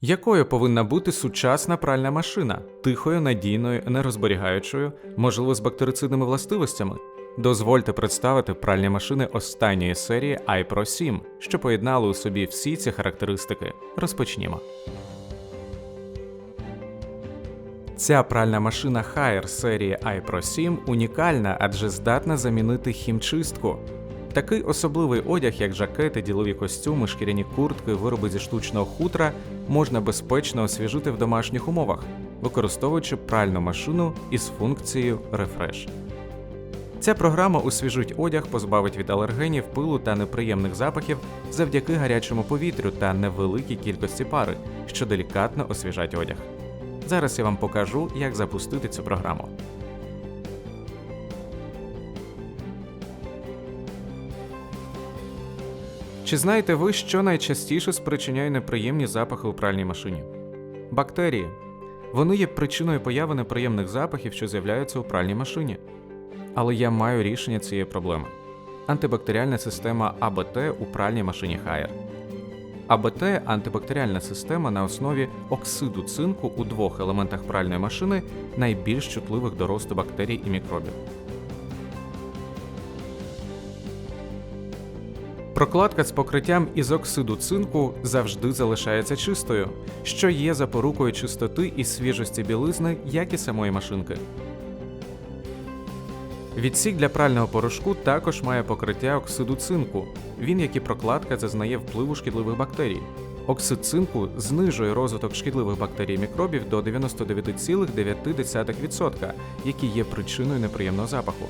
Якою повинна бути сучасна пральна машина? Тихою, надійною, нерозберігаючою, можливо, з бактерицидними властивостями? Дозвольте представити пральні машини останньої серії iPro 7, що поєднали у собі всі ці характеристики. Розпочнімо. Ця пральна машина Haier серії iPro 7 унікальна, адже здатна замінити хімчистку. Такий особливий одяг, як жакети, ділові костюми, шкіряні куртки, вироби зі штучного хутра, можна безпечно освіжити в домашніх умовах, використовуючи пральну машину із функцією Refresh. Ця програма освіжить одяг, позбавить від алергенів, пилу та неприємних запахів завдяки гарячому повітрю та невеликій кількості пари, що делікатно освіжать одяг. Зараз я вам покажу, як запустити цю програму. Чи знаєте ви, що найчастіше спричиняє неприємні запахи у пральній машині? Бактерії. Вони є причиною появи неприємних запахів, що з'являються у пральній машині. Але я маю рішення цієї проблеми. Антибактеріальна система АБТ у пральній машині Haier. АБТ антибактеріальна система на основі оксиду цинку у двох елементах пральної машини, найбільш чутливих до росту бактерій і мікробів. Прокладка з покриттям із оксиду цинку завжди залишається чистою, що є запорукою чистоти і свіжості білизни, як і самої машинки. Відсік для прального порошку також має покриття оксиду цинку. Він, як і прокладка, зазнає впливу шкідливих бактерій. Оксид цинку знижує розвиток шкідливих бактерій мікробів до 99,9%, які є причиною неприємного запаху.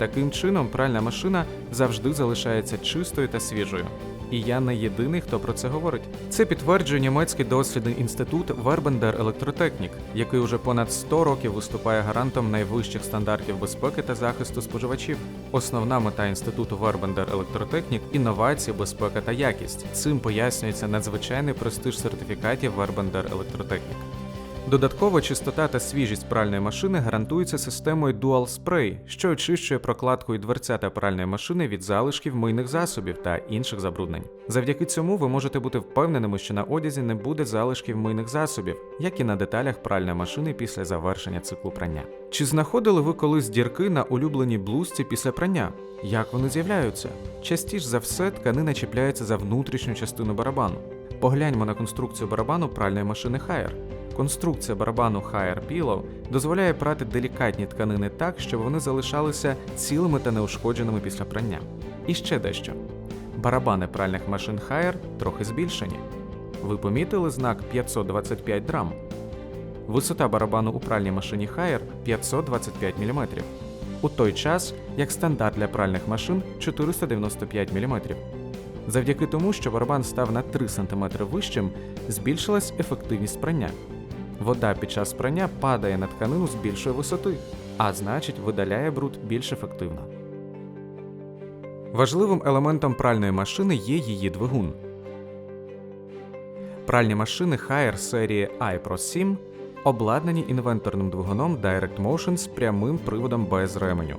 Таким чином, пральна машина завжди залишається чистою та свіжою. І я не єдиний, хто про це говорить. Це підтверджує німецький дослідний інститут Вербендер Електротехнік, який уже понад 100 років виступає гарантом найвищих стандартів безпеки та захисту споживачів. Основна мета інституту Вербендер Електротехнік інновації, безпека та якість. Цим пояснюється надзвичайний престиж сертифікатів Вербендер Електротехнік. Додатково чистота та свіжість пральної машини гарантуються системою Dual Spray, що очищує прокладку і дверцята пральної машини від залишків мийних засобів та інших забруднень. Завдяки цьому ви можете бути впевненими, що на одязі не буде залишків мийних засобів, як і на деталях пральної машини після завершення циклу прання. Чи знаходили ви колись дірки на улюбленій блузці після прання? Як вони з'являються? Частіше за все тканина чіпляється за внутрішню частину барабану. Погляньмо на конструкцію барабану пральної машини Haier. Конструкція барабану Haier Pillow дозволяє прати делікатні тканини так, щоб вони залишалися цілими та неушкодженими після прання. І ще дещо. Барабани пральних машин Haier трохи збільшені. Ви помітили знак 525 драм? Висота барабану у пральній машині Haier 525 мм. У той час, як стандарт для пральних машин 495 мм. Завдяки тому, що барабан став на 3 см вищим, збільшилась ефективність прання. Вода під час прання падає на тканину з більшої висоти, а значить видаляє бруд більш ефективно. Важливим елементом пральної машини є її двигун. Пральні машини Haier серії iPro 7 обладнані інвенторним двигуном Direct Motion з прямим приводом без ременю.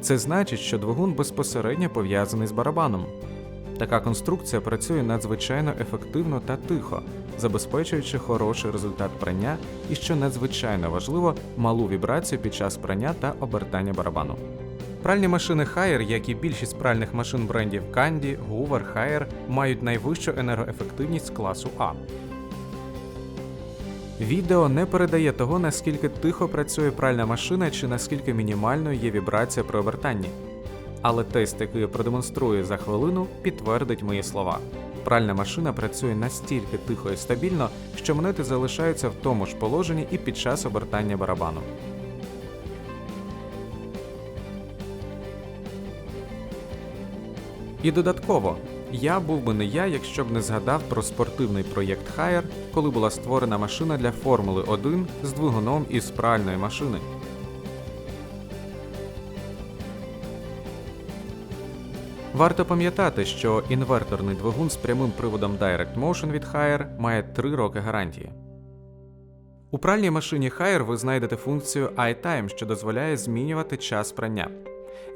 Це значить, що двигун безпосередньо пов'язаний з барабаном. Така конструкція працює надзвичайно ефективно та тихо, забезпечуючи хороший результат прання і, що надзвичайно важливо, малу вібрацію під час прання та обертання барабану. Пральні машини Haier, як і більшість пральних машин брендів Candy, Hoover, Haier, мають найвищу енергоефективність класу А. Відео не передає того, наскільки тихо працює пральна машина чи наскільки мінімальною є вібрація при обертанні. Але тест, який я продемонструю за хвилину, підтвердить мої слова. Пральна машина працює настільки тихо і стабільно, що монети залишаються в тому ж положенні і під час обертання барабану. І додатково, я був би не я, якщо б не згадав про спортивний проєкт Haier, коли була створена машина для Формули 1 з двигуном із пральної машини. Варто пам'ятати, що інверторний двигун з прямим приводом Direct Motion від Haier має 3 роки гарантії. У пральній машині Haier ви знайдете функцію iTime, що дозволяє змінювати час прання.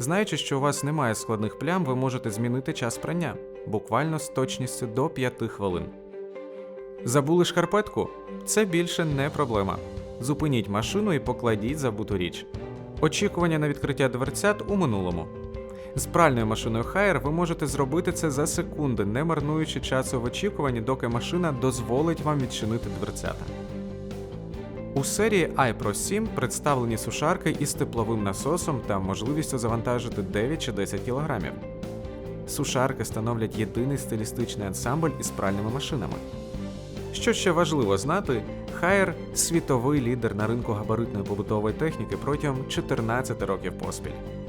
Знаючи, що у вас немає складних плям, ви можете змінити час прання буквально з точністю до 5 хвилин. Забули шкарпетку? Це більше не проблема. Зупиніть машину і покладіть забуту річ. Очікування на відкриття дверцят у минулому. З пральною машиною Haier ви можете зробити це за секунди, не марнуючи часу в очікуванні, доки машина дозволить вам відчинити дверцята. У серії iPro 7 представлені сушарки із тепловим насосом та можливістю завантажити 9 чи 10 кг. Сушарки становлять єдиний стилістичний ансамбль із пральними машинами. Що ще важливо знати, Haier – світовий лідер на ринку габаритної побутової техніки протягом 14 років поспіль.